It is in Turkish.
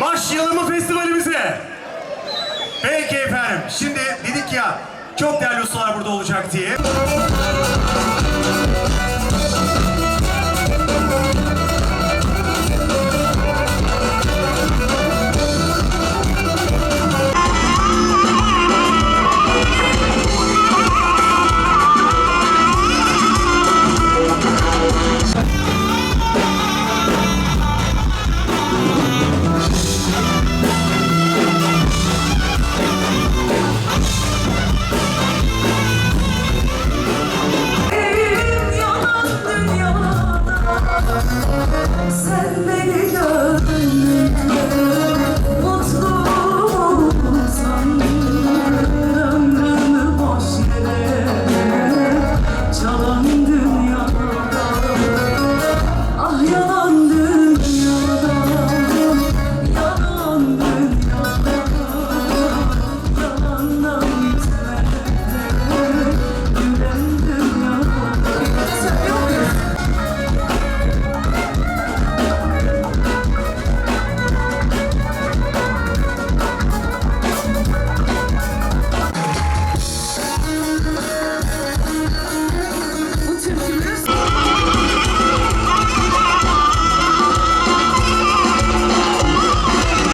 Başlayalım mı festivalimize? Peki efendim. Şimdi dedik ya çok değerli ustalar burada olacak diye.